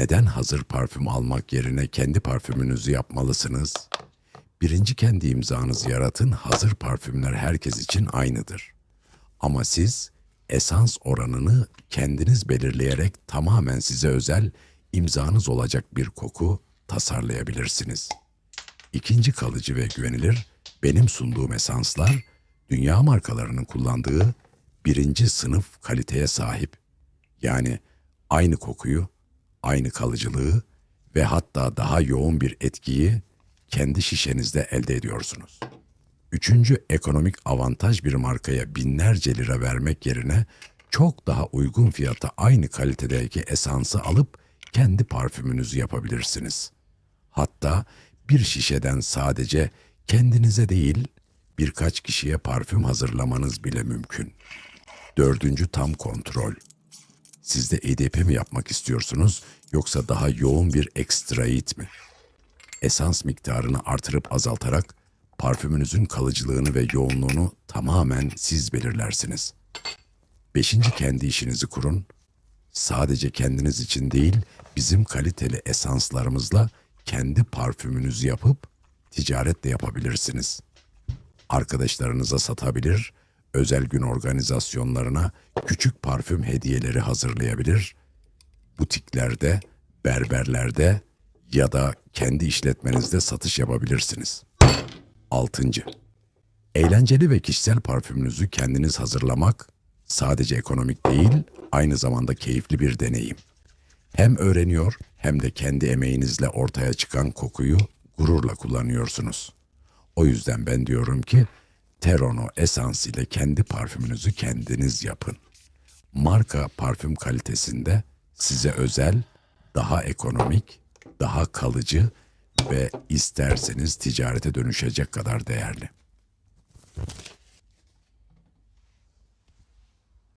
Neden hazır parfüm almak yerine kendi parfümünüzü yapmalısınız? Birinci kendi imzanızı yaratın. Hazır parfümler herkes için aynıdır. Ama siz esans oranını kendiniz belirleyerek tamamen size özel imzanız olacak bir koku tasarlayabilirsiniz. İkinci kalıcı ve güvenilir benim sunduğum esanslar dünya markalarının kullandığı birinci sınıf kaliteye sahip. Yani aynı kokuyu, aynı kalıcılığı ve hatta daha yoğun bir etkiyi kendi şişenizde elde ediyorsunuz. Üçüncü ekonomik avantaj bir markaya binlerce lira vermek yerine çok daha uygun fiyata aynı kalitedeki esansı alıp kendi parfümünüzü yapabilirsiniz. Hatta bir şişeden sadece kendinize değil birkaç kişiye parfüm hazırlamanız bile mümkün. Dördüncü tam kontrol. Siz de EDP mi yapmak istiyorsunuz yoksa daha yoğun bir ekstrait mi? Esans miktarını artırıp azaltarak parfümünüzün kalıcılığını ve yoğunluğunu tamamen siz belirlersiniz. Beşinci kendi işinizi kurun. Sadece kendiniz için değil, bizim kaliteli esanslarımızla kendi parfümünüzü yapıp ticaret de yapabilirsiniz. Arkadaşlarınıza satabilir, özel gün organizasyonlarına küçük parfüm hediyeleri hazırlayabilir, butiklerde, berberlerde ya da kendi işletmenizde satış yapabilirsiniz. Altıncı, eğlenceli ve kişisel parfümünüzü kendiniz hazırlamak sadece ekonomik değil, aynı zamanda keyifli bir deneyim. Hem öğreniyor hem de kendi emeğinizle ortaya çıkan kokuyu gururla kullanıyorsunuz. O yüzden ben diyorum ki Terono esans ile kendi parfümünüzü kendiniz yapın. Marka parfüm kalitesinde size özel, daha ekonomik, daha kalıcı ve isterseniz ticarete dönüşecek kadar değerli.